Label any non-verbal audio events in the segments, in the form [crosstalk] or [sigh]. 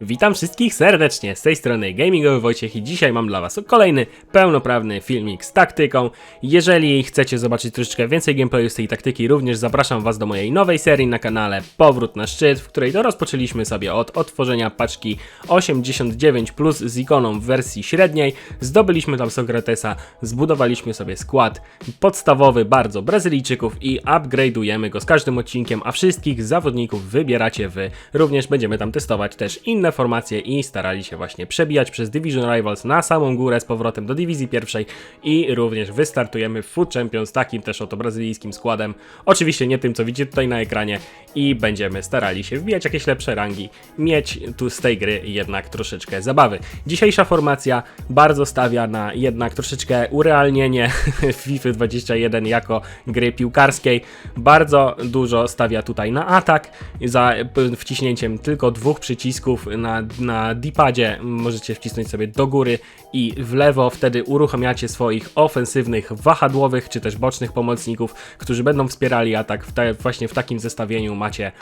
Witam wszystkich serdecznie, z tej strony Gamingowy Wojciech i dzisiaj mam dla was kolejny pełnoprawny filmik z taktyką. Jeżeli chcecie zobaczyć troszeczkę więcej gameplayu z tej taktyki, również zapraszam was do mojej nowej serii na kanale Powrót na szczyt, w której to rozpoczęliśmy sobie od otworzenia paczki 89 plus z ikoną w wersji średniej. Zdobyliśmy tam Sokratesa, zbudowaliśmy sobie skład podstawowy bardzo Brazylijczyków i upgrade'ujemy go z każdym odcinkiem, a wszystkich zawodników wybieracie wy. Również będziemy tam testować też inne formacje i starali się właśnie przebijać przez Division Rivals na samą górę z powrotem do dywizji pierwszej i również wystartujemy w Food Champions takim też oto brazylijskim składem. Oczywiście nie tym co widzicie tutaj na ekranie i będziemy starali się wbijać jakieś lepsze rangi, mieć tu z tej gry jednak troszeczkę zabawy. Dzisiejsza formacja bardzo stawia na jednak troszeczkę urealnienie [laughs] FIFA 21 jako gry piłkarskiej. Bardzo dużo stawia tutaj na atak za wciśnięciem tylko dwóch przycisków na, na D-padzie możecie wcisnąć sobie do góry i w lewo, wtedy uruchamiacie swoich ofensywnych, wahadłowych czy też bocznych pomocników, którzy będą wspierali atak. W te, właśnie w takim zestawieniu macie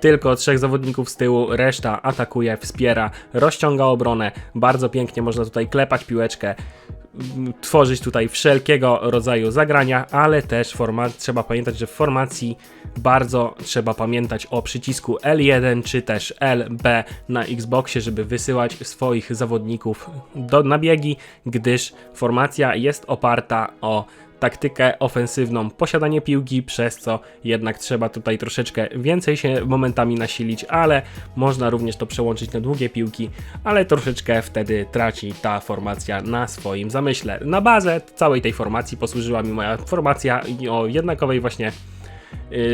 tylko trzech zawodników z tyłu, reszta atakuje, wspiera, rozciąga obronę. Bardzo pięknie można tutaj klepać piłeczkę tworzyć tutaj wszelkiego rodzaju zagrania, ale też format, trzeba pamiętać, że w formacji bardzo trzeba pamiętać o przycisku L1 czy też LB na Xboxie, żeby wysyłać swoich zawodników do nabiegi, gdyż formacja jest oparta o taktykę ofensywną, posiadanie piłki, przez co jednak trzeba tutaj troszeczkę więcej się momentami nasilić, ale można również to przełączyć na długie piłki, ale troszeczkę wtedy traci ta formacja na swoim zamyśle. Na bazę całej tej formacji posłużyła mi moja formacja o jednakowej właśnie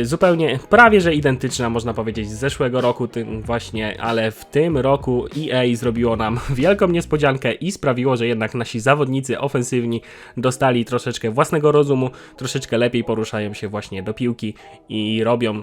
zupełnie, prawie że identyczna, można powiedzieć, z zeszłego roku, tym właśnie, ale w tym roku EA zrobiło nam [laughs] wielką niespodziankę i sprawiło, że jednak nasi zawodnicy ofensywni dostali troszeczkę własnego rozumu, troszeczkę lepiej poruszają się właśnie do piłki i robią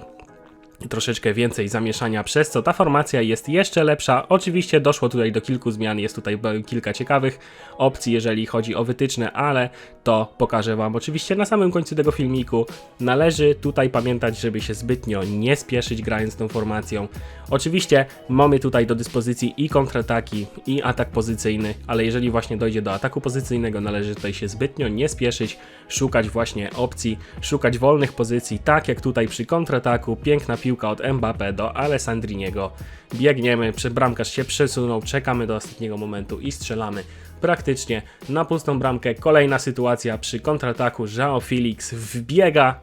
troszeczkę więcej zamieszania, przez co ta formacja jest jeszcze lepsza. Oczywiście doszło tutaj do kilku zmian, jest tutaj kilka ciekawych opcji, jeżeli chodzi o wytyczne, ale to pokażę Wam oczywiście na samym końcu tego filmiku. Należy tutaj pamiętać, żeby się zbytnio nie spieszyć grając tą formacją. Oczywiście mamy tutaj do dyspozycji i kontrataki, i atak pozycyjny, ale jeżeli właśnie dojdzie do ataku pozycyjnego, należy tutaj się zbytnio nie spieszyć, szukać właśnie opcji, szukać wolnych pozycji, tak jak tutaj przy kontrataku, piękna piłka od Mbappé do Alessandriniego. Biegniemy, bramkarz się przesunął, czekamy do ostatniego momentu i strzelamy praktycznie na pustą bramkę. Kolejna sytuacja przy kontrataku, João Felix wbiega,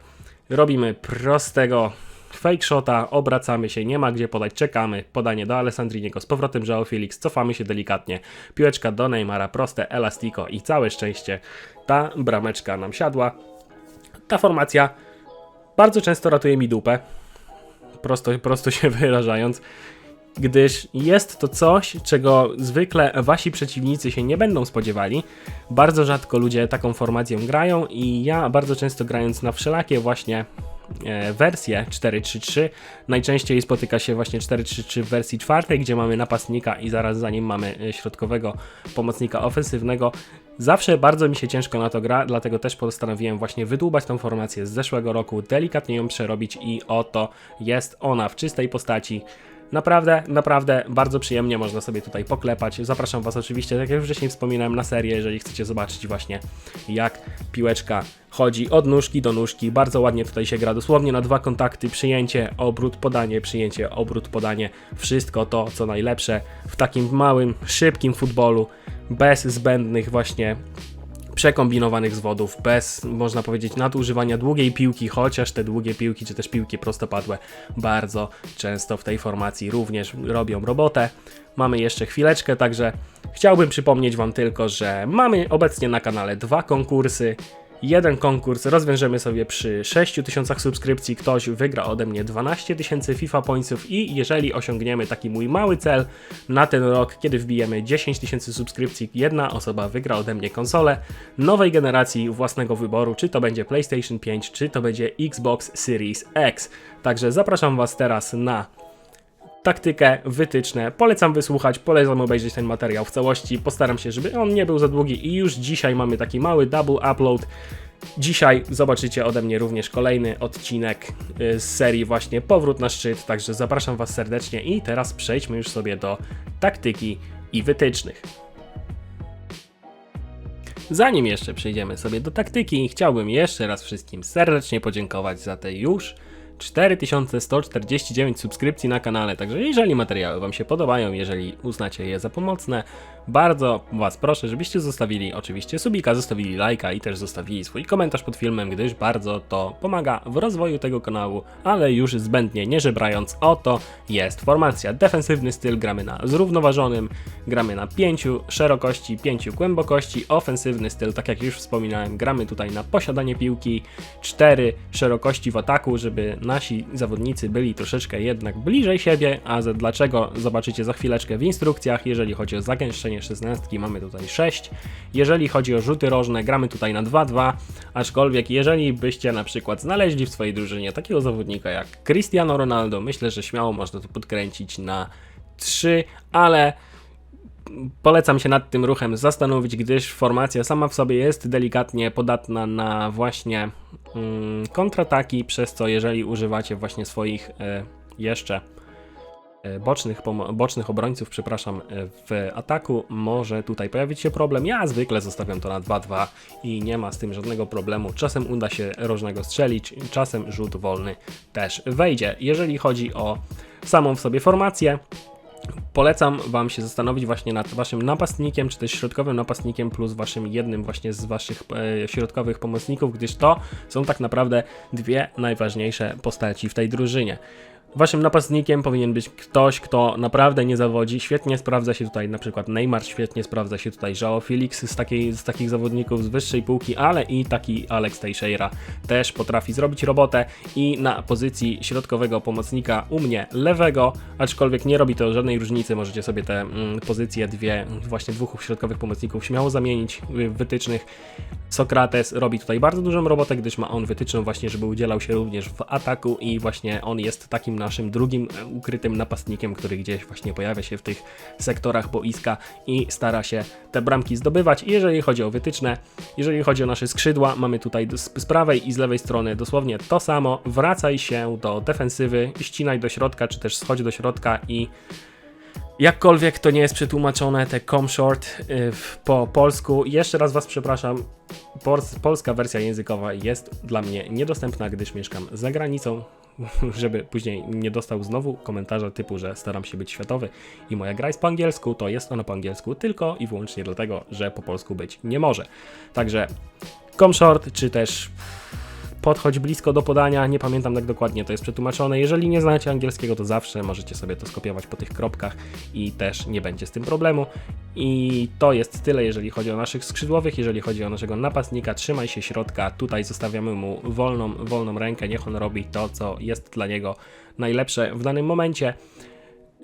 robimy prostego fake shota, obracamy się, nie ma gdzie podać, czekamy, podanie do Alessandriniego, z powrotem João Felix, cofamy się delikatnie, piłeczka do Neymara, proste, elastiko i całe szczęście ta brameczka nam siadła. Ta formacja bardzo często ratuje mi dupę, prosto, prosto się [laughs] wyrażając, gdyż jest to coś, czego zwykle wasi przeciwnicy się nie będą spodziewali. Bardzo rzadko ludzie taką formacją grają i ja bardzo często grając na wszelakie właśnie e, wersje 4.3.3 najczęściej spotyka się właśnie 4.3.3 w wersji czwartej, gdzie mamy napastnika i zaraz za nim mamy e, środkowego pomocnika ofensywnego. Zawsze bardzo mi się ciężko na to gra, dlatego też postanowiłem właśnie wydłubać tą formację z zeszłego roku, delikatnie ją przerobić i oto jest ona w czystej postaci. Naprawdę, naprawdę bardzo przyjemnie można sobie tutaj poklepać. Zapraszam Was oczywiście, tak jak wcześniej wspominałem, na serię, jeżeli chcecie zobaczyć właśnie jak piłeczka chodzi od nóżki do nóżki. Bardzo ładnie tutaj się gra, dosłownie na dwa kontakty, przyjęcie, obrót, podanie, przyjęcie, obrót, podanie. Wszystko to, co najlepsze w takim małym, szybkim futbolu, bez zbędnych właśnie przekombinowanych zwodów, bez, można powiedzieć, nadużywania długiej piłki, chociaż te długie piłki, czy też piłki prostopadłe bardzo często w tej formacji również robią robotę. Mamy jeszcze chwileczkę, także chciałbym przypomnieć Wam tylko, że mamy obecnie na kanale dwa konkursy jeden konkurs rozwiążemy sobie przy 6000 subskrypcji. Ktoś wygra ode mnie 12 tysięcy FIFA Pointsów i jeżeli osiągniemy taki mój mały cel na ten rok, kiedy wbijemy 10 tysięcy subskrypcji, jedna osoba wygra ode mnie konsolę nowej generacji własnego wyboru, czy to będzie PlayStation 5, czy to będzie Xbox Series X. Także zapraszam Was teraz na taktykę, wytyczne. Polecam wysłuchać, polecam obejrzeć ten materiał w całości. Postaram się, żeby on nie był za długi i już dzisiaj mamy taki mały double upload. Dzisiaj zobaczycie ode mnie również kolejny odcinek y, z serii właśnie Powrót na szczyt, także zapraszam Was serdecznie i teraz przejdźmy już sobie do taktyki i wytycznych. Zanim jeszcze przejdziemy sobie do taktyki, chciałbym jeszcze raz wszystkim serdecznie podziękować za te już 4149 subskrypcji na kanale. Także jeżeli materiały Wam się podobają, jeżeli uznacie je za pomocne, bardzo Was proszę, żebyście zostawili oczywiście subika, zostawili lajka i też zostawili swój komentarz pod filmem, gdyż bardzo to pomaga w rozwoju tego kanału, ale już zbędnie nie żebrając, oto jest formacja. Defensywny styl gramy na zrównoważonym, gramy na 5 szerokości, 5 głębokości, ofensywny styl, tak jak już wspominałem, gramy tutaj na posiadanie piłki, 4 szerokości w ataku, żeby nasi zawodnicy byli troszeczkę jednak bliżej siebie, a dlaczego zobaczycie za chwileczkę w instrukcjach, jeżeli chodzi o zagęszczenie 16 mamy tutaj 6, jeżeli chodzi o rzuty rożne gramy tutaj na 2-2, aczkolwiek jeżeli byście na przykład znaleźli w swojej drużynie takiego zawodnika jak Cristiano Ronaldo, myślę, że śmiało można to podkręcić na 3, ale polecam się nad tym ruchem zastanowić, gdyż formacja sama w sobie jest delikatnie podatna na właśnie mm, kontrataki, przez co jeżeli używacie właśnie swoich e, jeszcze e, bocznych, bocznych obrońców, przepraszam, e, w ataku może tutaj pojawić się problem. Ja zwykle zostawiam to na 2-2 i nie ma z tym żadnego problemu. Czasem uda się rożnego strzelić, czasem rzut wolny też wejdzie. Jeżeli chodzi o samą w sobie formację, polecam Wam się zastanowić właśnie nad Waszym napastnikiem, czy też środkowym napastnikiem, plus Waszym jednym właśnie z Waszych e, środkowych pomocników, gdyż to są tak naprawdę dwie najważniejsze postaci w tej drużynie. Waszym napastnikiem powinien być ktoś, kto naprawdę nie zawodzi. Świetnie sprawdza się tutaj na przykład Neymar, świetnie sprawdza się tutaj Joao Felix z, takiej, z takich zawodników z wyższej półki, ale i taki Alex Teixeira też potrafi zrobić robotę i na pozycji środkowego pomocnika u mnie lewego, aczkolwiek nie robi to żadnej różnicy, możecie sobie te mm, pozycje dwie, właśnie dwóch środkowych pomocników śmiało zamienić w wytycznych. Sokrates robi tutaj bardzo dużą robotę, gdyż ma on wytyczną właśnie, żeby udzielał się również w ataku i właśnie on jest takim naszym drugim e, ukrytym napastnikiem, który gdzieś właśnie pojawia się w tych sektorach boiska i stara się te bramki zdobywać. Jeżeli chodzi o wytyczne, jeżeli chodzi o nasze skrzydła, mamy tutaj z prawej i z lewej strony dosłownie to samo. Wracaj się do defensywy, ścinaj do środka, czy też schodź do środka i Jakkolwiek to nie jest przetłumaczone, te com short y, w- po polsku. Jeszcze raz Was przepraszam, Pols- polska wersja językowa jest dla mnie niedostępna, gdyż mieszkam za granicą, [laughs] żeby później nie dostał znowu komentarza typu, że staram się być światowy i moja gra jest po angielsku, to jest ona po angielsku tylko i wyłącznie dlatego, że po polsku być nie może. Także com short, czy też podchodź blisko do podania, nie pamiętam jak dokładnie to jest przetłumaczone. Jeżeli nie znacie angielskiego, to zawsze możecie sobie to skopiować po tych kropkach i też nie będzie z tym problemu. I to jest tyle, jeżeli chodzi o naszych skrzydłowych, jeżeli chodzi o naszego napastnika, trzymaj się środka, tutaj zostawiamy mu wolną, wolną rękę, niech on robi to, co jest dla niego najlepsze w danym momencie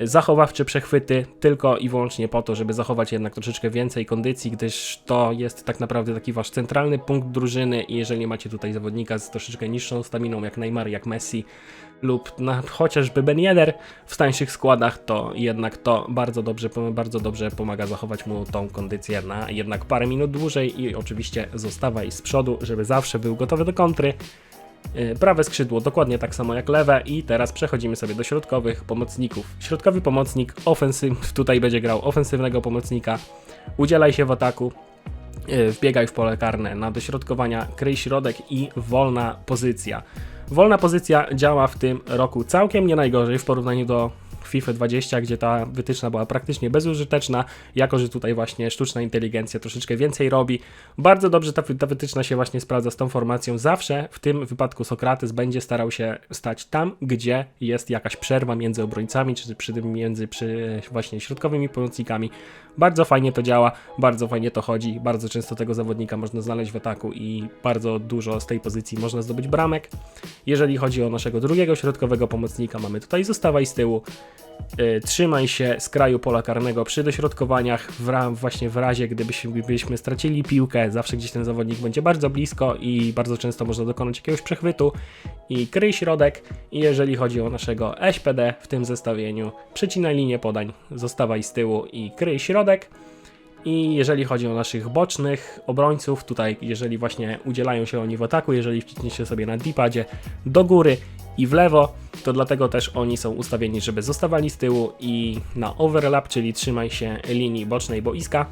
zachowawcze przechwyty tylko i wyłącznie po to, żeby zachować jednak troszeczkę więcej kondycji, gdyż to jest tak naprawdę taki wasz centralny punkt drużyny i jeżeli macie tutaj zawodnika z troszeczkę niższą staminą jak Neymar, jak Messi lub na, chociażby Ben Yedder w tańszych składach, to jednak to bardzo dobrze, bardzo dobrze pomaga zachować mu tą kondycję na jednak parę minut dłużej i oczywiście zostawaj z przodu, żeby zawsze był gotowy do kontry. Yy, Prawe skrzydło dokładnie tak samo jak lewe i teraz przechodzimy sobie do środkowych pomocników. Środkowy pomocnik ofensyw, [laughs] tutaj będzie grał ofensywnego pomocnika. Udzielaj się w ataku, yy, wbiegaj w pole karne na dośrodkowania, kryj środek i wolna pozycja. Wolna pozycja działa w tym roku całkiem nie najgorzej w porównaniu do FIFA 20, gdzie ta wytyczna była praktycznie bezużyteczna, jako że tutaj właśnie sztuczna inteligencja troszeczkę więcej robi. Bardzo dobrze ta, ta wytyczna się właśnie sprawdza z tą formacją. Zawsze w tym wypadku Sokrates będzie starał się stać tam, gdzie jest jakaś przerwa między obrońcami, czy przy tym między przy właśnie środkowymi pomocnikami. Bardzo fajnie to działa, bardzo fajnie to chodzi, bardzo często tego zawodnika można znaleźć w ataku i bardzo dużo z tej pozycji można zdobyć bramek. Jeżeli chodzi o naszego drugiego środkowego pomocnika, mamy tutaj zostawaj z tyłu, trzymaj się z kraju pola karnego przy dośrodkowaniach, w ra- właśnie w razie gdybyśmy, gdybyśmy stracili piłkę, zawsze gdzieś ten zawodnik będzie bardzo blisko i bardzo często można dokonać jakiegoś przechwytu i kryj środek i jeżeli chodzi o naszego SPD w tym zestawieniu, przecinaj linię podań, zostawaj z tyłu i kryj środek. I jeżeli chodzi o naszych bocznych obrońców, tutaj jeżeli właśnie udzielają się oni w ataku, jeżeli wciśniecie sobie na D-padzie do góry i w lewo, to dlatego też oni są ustawieni, żeby zostawali z tyłu i na overlap, czyli trzymaj się linii bocznej boiska.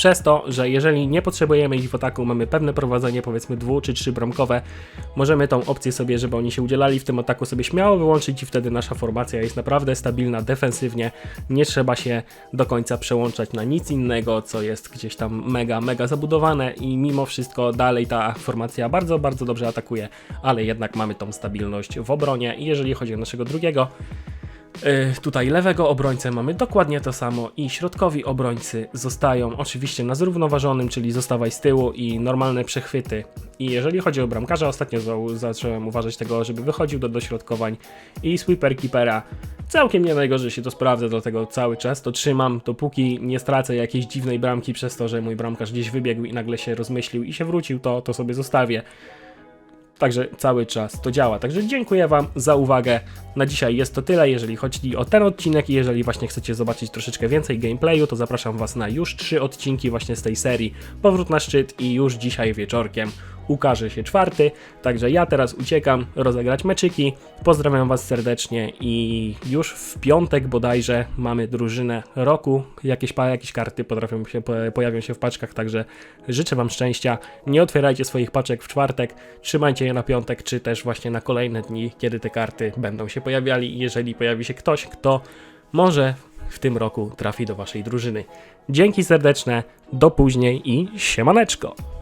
Przez to, że jeżeli nie potrzebujemy ich w ataku, mamy pewne prowadzenie, powiedzmy dwu czy trzy bramkowe, możemy tą opcję sobie, żeby oni się udzielali w tym ataku, sobie śmiało wyłączyć i wtedy nasza formacja jest naprawdę stabilna defensywnie. Nie trzeba się do końca przełączać na nic innego, co jest gdzieś tam mega, mega zabudowane i mimo wszystko dalej ta formacja bardzo, bardzo dobrze atakuje, ale jednak mamy tą stabilność w obronie i jeżeli chodzi o naszego drugiego, Tutaj lewego obrońcę mamy dokładnie to samo i środkowi obrońcy zostają oczywiście na zrównoważonym, czyli zostawaj z tyłu i normalne przechwyty. I jeżeli chodzi o bramkarza, ostatnio za- zacząłem uważać tego, żeby wychodził do dośrodkowań i sweeper keepera. Całkiem nie najgorzej się to sprawdza, dlatego cały czas to trzymam, dopóki nie stracę jakiejś dziwnej bramki przez to, że mój bramkarz gdzieś wybiegł i nagle się rozmyślił i się wrócił, to, to sobie zostawię. Także cały czas to działa. Także dziękuję Wam za uwagę. Na dzisiaj jest to tyle, jeżeli chodzi o ten odcinek i jeżeli właśnie chcecie zobaczyć troszeczkę więcej gameplayu, to zapraszam Was na już trzy odcinki właśnie z tej serii Powrót na szczyt i już dzisiaj wieczorkiem ukaże się czwarty. Także ja teraz uciekam rozegrać meczyki. Pozdrawiam Was serdecznie i już w piątek bodajże mamy drużynę roku. Jakieś, jakieś karty potrafią się, po- pojawią się w paczkach, także życzę Wam szczęścia. Nie otwierajcie swoich paczek w czwartek, trzymajcie je na piątek, czy też właśnie na kolejne dni, kiedy te karty będą się pojawiali. Jeżeli pojawi się ktoś, kto może w tym roku trafi do Waszej drużyny. Dzięki serdeczne, do później i siemaneczko!